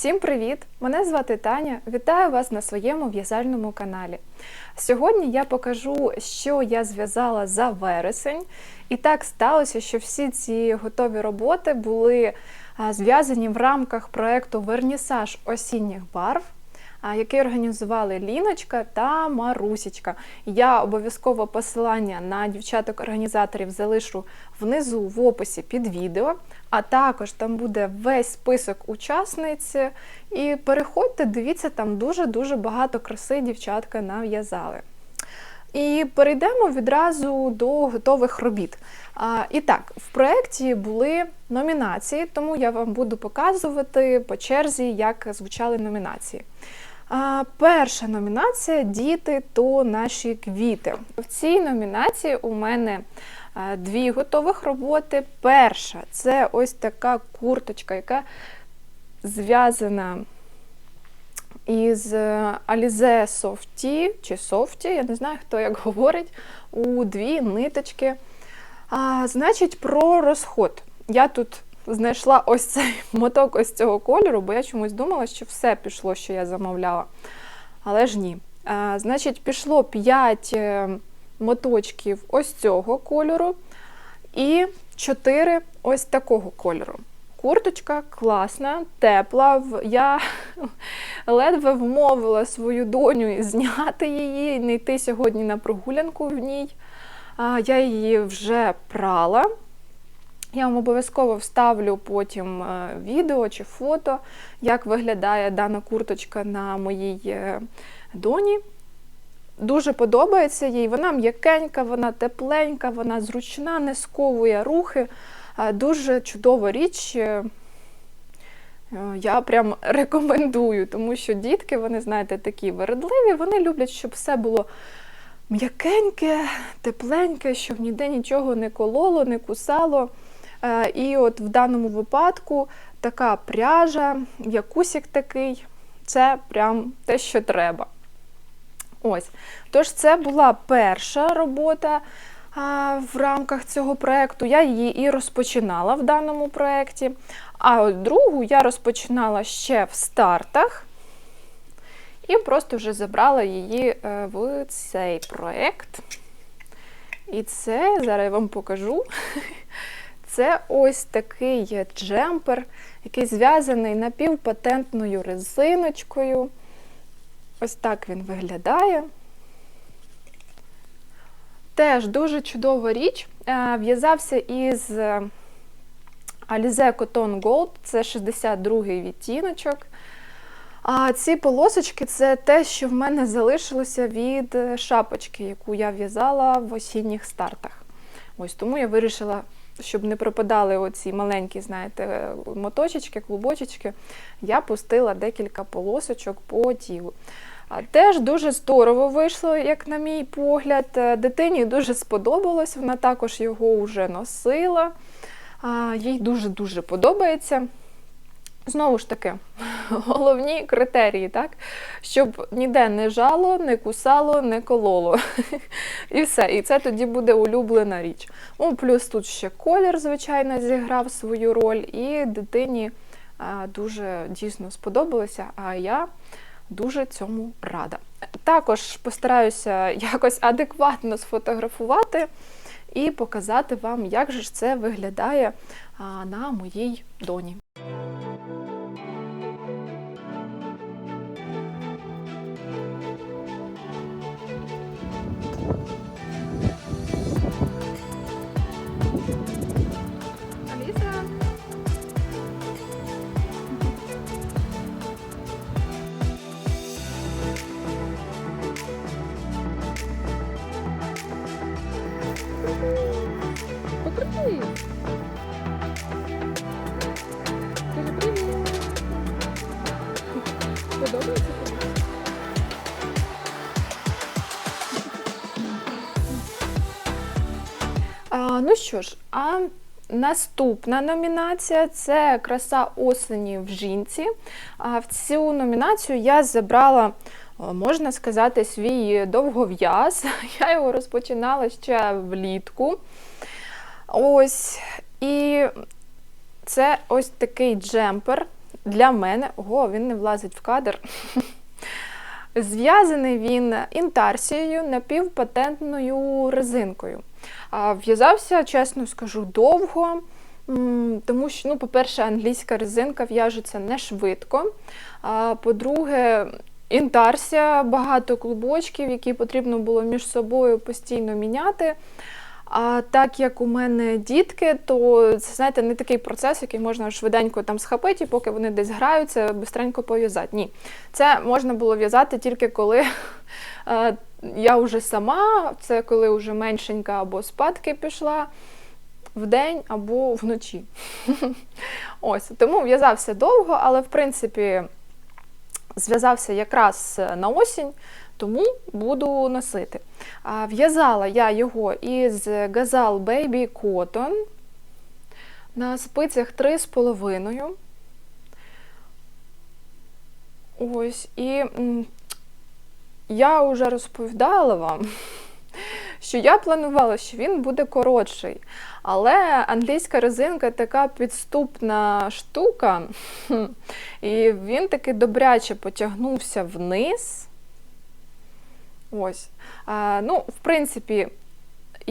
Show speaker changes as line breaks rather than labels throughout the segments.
Всім привіт! Мене звати Таня. Вітаю вас на своєму в'язальному каналі. Сьогодні я покажу, що я зв'язала за вересень. І так сталося, що всі ці готові роботи були зв'язані в рамках проєкту Вернісаж осінніх барв. Який організували Ліночка та Марусічка. Я обов'язково посилання на дівчаток-організаторів залишу внизу в описі під відео, а також там буде весь список учасниць. І переходьте, дивіться, там дуже-дуже багато краси дівчатка нав'язали. І перейдемо відразу до готових робіт. А, І так, в проєкті були номінації, тому я вам буду показувати по черзі, як звучали номінації. Перша номінація Діти то наші квіти. В цій номінації у мене дві готових роботи. Перша це ось така курточка, яка зв'язана із е, Alize Softy чи Softy, я не знаю, хто як говорить, у дві ниточки. А, Значить, про розход. Я тут знайшла ось цей моток ось цього кольору, бо я чомусь думала, що все пішло, що я замовляла. Але ж ні. А, Значить, пішло 5 моточків ось цього кольору і 4 ось такого кольору. Курточка класна, тепла. Я ледве вмовила свою доню зняти її, не йти сьогодні на прогулянку в ній. Я її вже прала. Я вам обов'язково вставлю потім відео чи фото, як виглядає дана курточка на моїй доні. Дуже подобається їй. Вона м'якенька, вона тепленька, вона зручна, не сковує рухи. Дуже чудова річ. Я прям рекомендую, тому що дітки, вони, знаєте, такі вередливі, вони люблять, щоб все було м'якеньке, тепленьке, щоб ніде нічого не кололо, не кусало. І от в даному випадку така пряжа, якусік такий, це прям те, що треба. Ось. Тож, це була перша робота в рамках цього проєкту. Я її і розпочинала в даному проєкті. А от другу я розпочинала ще в стартах і просто вже забрала її е, в цей проєкт. І це, зараз я вам покажу. Це ось такий джемпер, який зв'язаний напівпатентною резиночкою. Ось так він виглядає. Теж дуже чудова річ. Е, в'язався із Alize Cotton Gold, це 62-й відтіночок. А ці полосочки це те, що в мене залишилося від шапочки, яку я в'язала в осінніх стартах. Ось Тому я вирішила, щоб не пропадали оці маленькі, знаєте, моточечки, клубочечки, я пустила декілька полосочок по тілу. Теж дуже здорово вийшло, як на мій погляд. Дитині дуже сподобалось, вона також його вже носила. Їй дуже-дуже подобається. Знову ж таки, головні критерії, так? щоб ніде не жало, не кусало, не кололо. І все. І це тоді буде улюблена річ. Ну, Плюс тут ще колір, звичайно, зіграв свою роль, і дитині дуже дійсно сподобалося, а я дуже цьому рада. Також постараюся якось адекватно сфотографувати і показати вам, як же ж це виглядає на моїй доні. Ну що ж, а наступна номінація це краса осені в жінці. А в цю номінацію я забрала можна сказати, свій довгов'яз. Я його розпочинала ще влітку. Ось. І це ось такий джемпер для мене, ого, він не влазить в кадр. Зв'язаний він інтарсією напівпатентною резинкою. В'язався, чесно скажу, довго, тому що, ну, по-перше, англійська резинка в'яжеться не швидко. По-друге, інтарсія, багато клубочків, які потрібно було між собою постійно міняти. А так як у мене дітки, то це знаєте не такий процес, який можна швиденько там схопити, і поки вони десь граються, бистренько пов'язати. Ні, це можна було в'язати тільки коли е, я вже сама, це коли вже меншенька або спадки пішла вдень або вночі. Ось тому в'язався довго, але в принципі зв'язався якраз на осінь тому буду носити. В'язала я його із Gazal Baby Cotton на спицях 3,5. Ось, і я вже розповідала вам, що я планувала, що він буде коротший. Але англійська резинка така підступна штука, і він таки добряче потягнувся вниз. Ось. Ну, в принципі,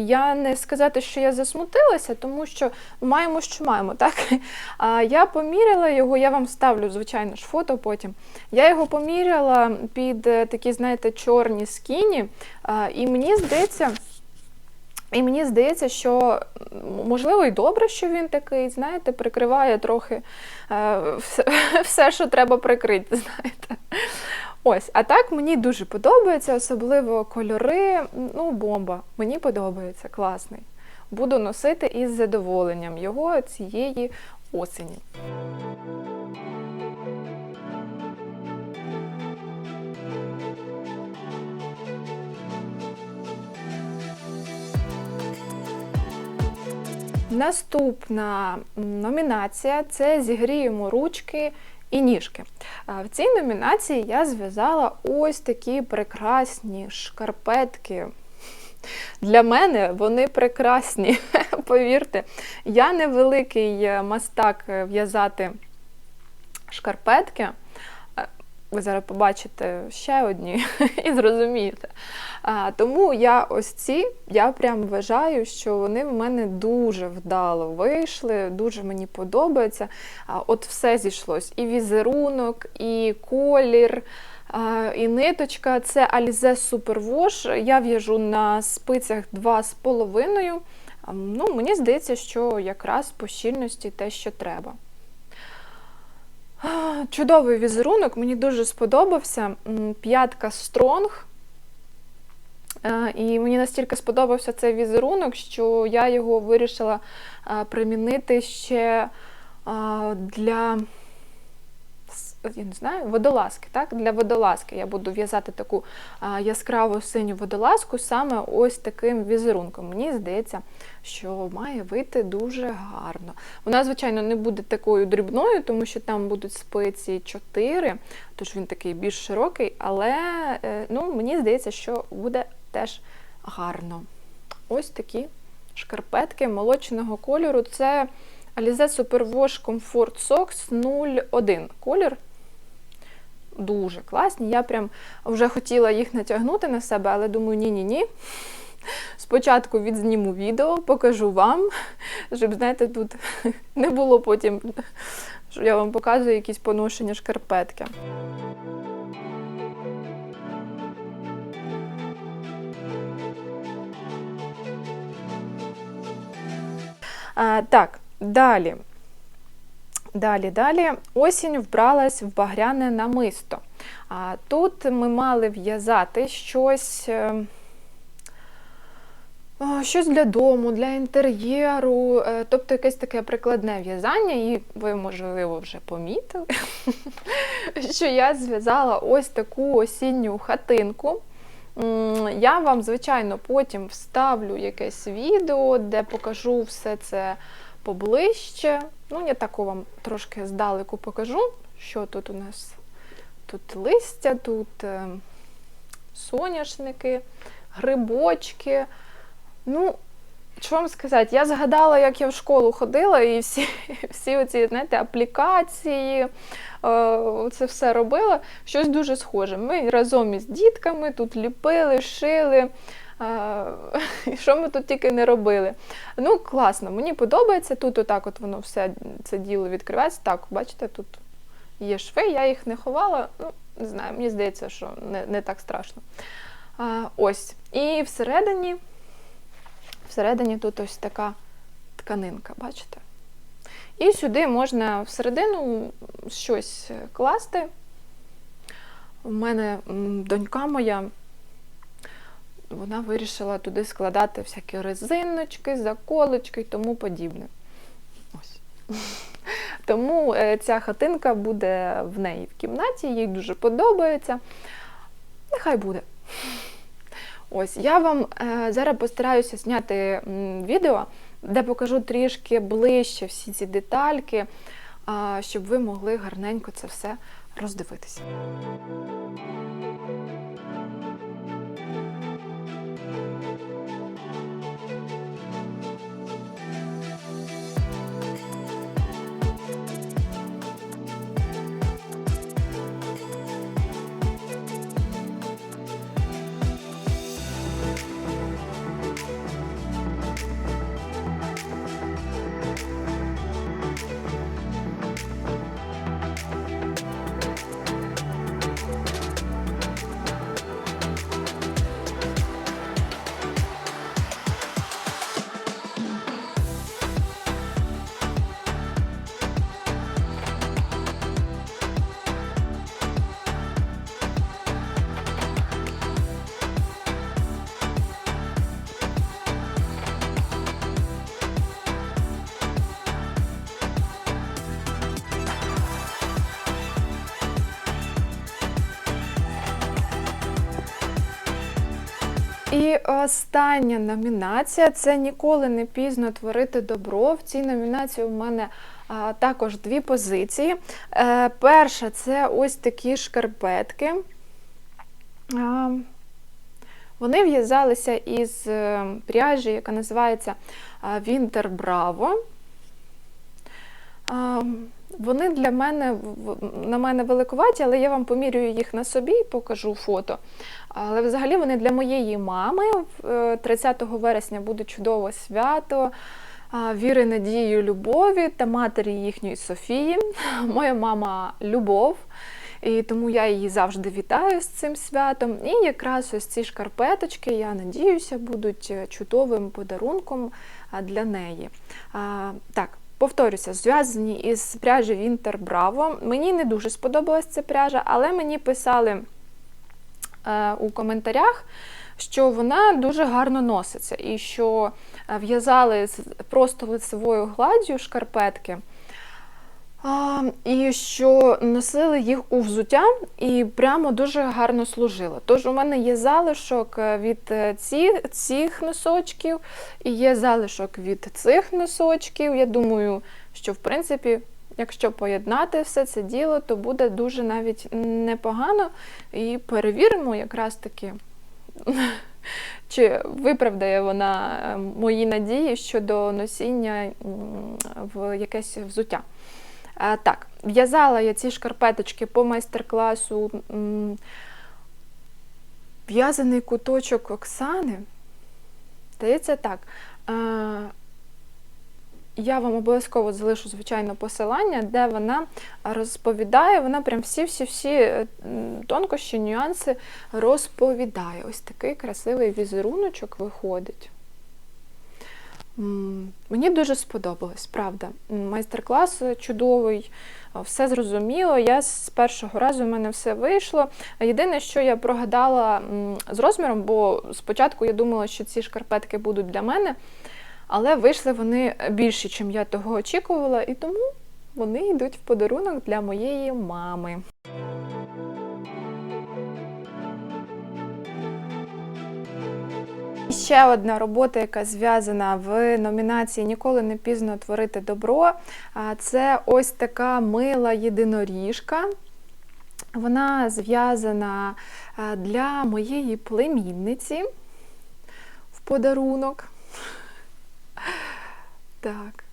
я не сказати, що я засмутилася, тому що маємо, що маємо. так? А, Я поміряла його, я вам ставлю, звичайно ж, фото потім. Я його поміряла під е, такі, знаєте, чорні скіні, і мені здається. І мені здається, що можливо і добре, що він такий, знаєте, прикриває трохи е, все, все, що треба прикрити. знаєте. Ось, а так мені дуже подобається, особливо кольори. Ну, бомба. Мені подобається, класний. Буду носити із задоволенням його цієї осені. Наступна номінація це зігріємо ручки і ніжки. В цій номінації я зв'язала ось такі прекрасні шкарпетки. Для мене вони прекрасні, повірте. Я не великий е, мастак в'язати шкарпетки. Ви зараз побачите ще одні і зрозумієте. А, Тому я ось ці, я прям вважаю, що вони в мене дуже вдало вийшли, дуже мені подобається. А, От все зійшлось. І візерунок, і колір, і ниточка. Це Alize Superwash. Я в'яжу на спицях 2,5. Ну, Мені здається, що якраз по щільності те, що треба. Чудовий візерунок, мені дуже сподобався. П'ятка Стронг. І мені настільки сподобався цей візерунок, що я його вирішила примінити ще для я не знаю, водолазки. так? Для водолазки я буду в'язати таку яскраву синю водолазку саме ось таким візерунком. Мені здається, що має вийти дуже гарно. Вона, звичайно, не буде такою дрібною, тому що там будуть спиці 4, тож він такий більш широкий, але е, ну, мені здається, що буде теж гарно. Ось такі шкарпетки молочного кольору. Це Alize Superwash Comfort Socks 01 колір дуже класні. Я прям вже хотіла їх натягнути на себе, але думаю, ні-ні-ні. Спочатку відзніму відео, покажу вам, щоб, знаєте, тут не було потім, що я вам показую якісь поношення шкарпетки. Так, далі. Далі, далі осінь вбралась в багряне намисто. А Тут ми мали в'язати щось е, щось для дому, для інтер'єру, е, тобто якесь таке прикладне в'язання, і ви, можливо, вже помітили, що я зв'язала ось таку осінню хатинку. Я вам, звичайно, потім вставлю якесь відео, де покажу все це поближче. Ну, я таку вам трошки здалеку покажу, що тут у нас тут листя, тут е, соняшники, грибочки. Ну, що вам сказати, я згадала, як я в школу ходила, і всі, всі оці, знаєте, аплікації, е, це все робила. Щось дуже схоже. Ми разом із дітками тут ліпили, шили. Що ми тут тільки не робили. Ну, класно, мені подобається. Тут отак от воно все це діло відкривається. Так, бачите, тут є шви, я їх не ховала. Ну, не знаю, мені здається, що не, не так страшно. А, ось. І всередині, всередині тут ось така тканинка, бачите? І сюди можна всередину щось класти. У мене донька моя, вона вирішила туди складати всякі резиночки, заколочки і тому подібне. Ось. Тому е, ця хатинка буде в неї в кімнаті, їй дуже подобається. Нехай буде. Ось, я вам е, зараз постараюся зняти відео, де покажу трішки ближче всі ці детальки, щоб ви могли гарненько це все роздивитися. І остання номінація це ніколи не пізно творити добро. В цій номінації у мене також дві позиції. Е, перша це ось такі шкарпетки. Вони в'язалися із е, пряжі, яка називається Winter Bravo. Вони для мене на мене великуваті, але я вам помірюю їх на собі і покажу фото. Але взагалі вони для моєї мами. Е, 30 вересня буде чудове свято. Віри, надії, любові та матері їхньої Софії. Моя мама Любов, і тому я її завжди вітаю з цим святом. І якраз ось ці шкарпеточки, я надіюся, будуть е, чудовим подарунком для неї. Так, повторюся, зв'язані із пряжі Winter Bravo. Мені не дуже сподобалась ця пряжа, але мені писали е, у коментарях, що вона дуже гарно носиться, і що е, в'язали з просто лицевою гладдю шкарпетки. А, і що носили їх у взуття і прямо дуже гарно служило. Тож у мене є залишок е, від е, ці, цих носочків, і є залишок від цих носочків. Я думаю, що в принципі, якщо поєднати все це діло, то буде дуже навіть непогано. І перевіримо якраз таки, чи виправдає вона е, мої надії щодо носіння в якесь взуття. Так, в'язала я ці шкарпеточки по майстер-класу в'язаний куточок Оксани. Здається, так. Я вам обов'язково залишу, звичайно, посилання, де вона розповідає, вона прям всі-всі-всі е, тонкощі, нюанси розповідає. Ось такий красивий візеруночок виходить. Мені дуже сподобалось, правда. Майстер-клас чудовий, все зрозуміло. Я з першого разу в мене все вийшло. Єдине, що я прогадала з розміром, бо спочатку я думала, що ці шкарпетки будуть для мене, але вийшли вони більші, ніж я того очікувала, і тому вони йдуть в подарунок для моєї мами. Ще одна робота, яка зв'язана в номінації Ніколи не пізно творити добро. Це ось така мила єдиноріжка. Вона зв'язана для моєї племінниці в подарунок. Так.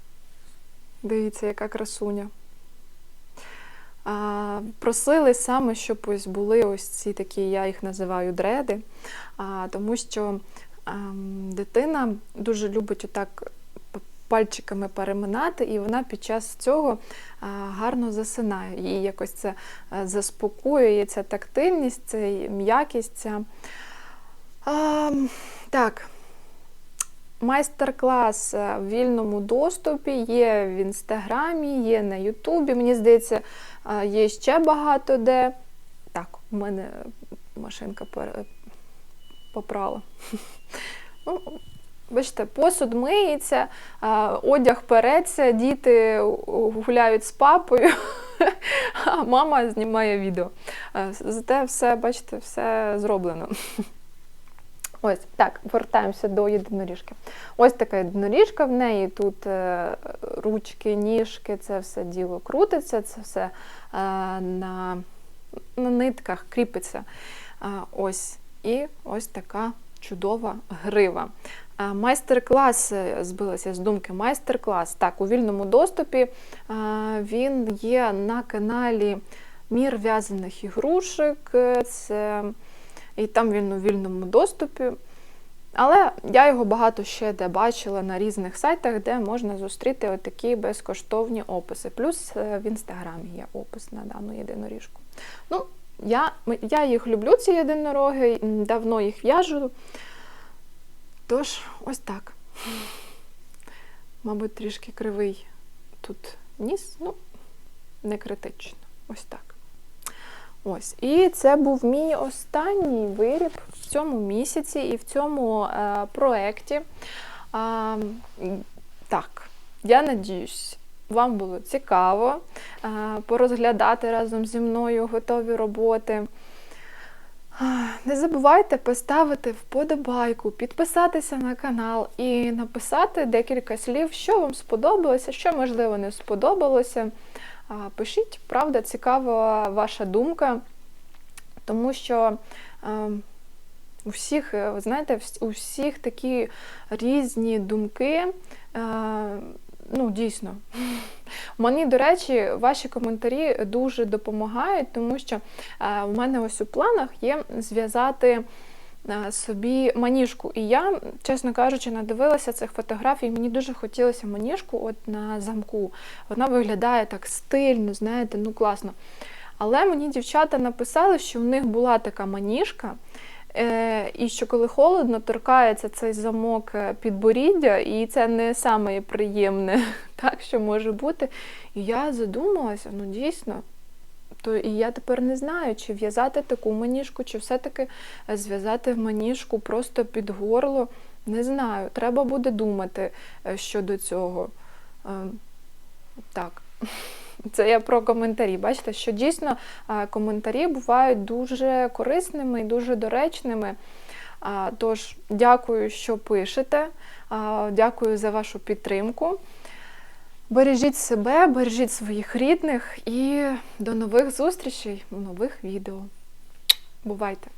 Дивіться, яка красуня. Просили саме, щоб ось були ось ці такі, я їх називаю дреди, тому що дитина дуже любить отак пальчиками переминати, і вона під час цього гарно засинає. Її якось це заспокоює, ця тактильність, ця м'якість. Ця. А, так. Майстер-клас е, в вільному доступі є в інстаграмі, є на Ютубі. Мені здається, е, є ще багато де. Так, у мене машинка попрала. Ну, бачите, посуд миється, одяг переться, діти гуляють з папою, а мама знімає відео. Е, Зате все, бачите, все зроблено. Ось так, вертаємося до єдиноріжки. Ось така єдиноріжка, в неї тут е, ручки, ніжки, це все діло крутиться, це все е, на, на нитках кріпиться. Ось. І ось така чудова грива. Майстер-клас збилася з думки. Майстер-клас. Так, у вільному доступі він є на каналі Мір в'язаних ігрушек. Це і там він у вільному доступі. Але я його багато ще де бачила на різних сайтах, де можна зустріти отакі безкоштовні описи. Плюс е, в інстаграмі є опис на дану єдиноріжку. Ну, я, я їх люблю, ці єдинороги, давно їх в'яжу. Тож, ось так. Мабуть, трішки кривий тут ніс, ну, не критично. Ось так. Ось, і це був мій останній виріб в цьому місяці і в цьому е, проєкті. А, так, я надіюсь, вам було цікаво е, порозглядати разом зі мною готові роботи. Не забувайте поставити вподобайку, підписатися на канал і написати декілька слів, що вам сподобалося, що можливо не сподобалося. Пишіть, правда, цікава ваша думка, тому що е, у всіх, е, знаєте, у всіх такі різні думки. Ну, дійсно. Мені, до речі, ваші коментарі дуже допомагають, тому що е, у мене ось у планах є зв'язати е, собі маніжку. І я, чесно кажучи, надивилася цих фотографій. Мені дуже хотілося маніжку от на замку. Вона виглядає так стильно, знаєте, ну класно. Але мені дівчата написали, що в них була така маніжка, і що коли холодно, торкається цей замок е, підборіддя, і це не саме приємне, так, що може бути. І я задумалася, ну дійсно, то і я тепер не знаю, чи в'язати таку маніжку, чи все-таки е, зв'язати маніжку просто під горло. Не знаю, треба буде думати е, щодо цього. Е, Так, це я про коментарі. Бачите, що дійсно коментарі бувають дуже корисними і дуже доречними. Тож, дякую, що пишете. Дякую за вашу підтримку. Бережіть себе, бережіть своїх рідних і до нових зустрічей у нових відео. Бувайте!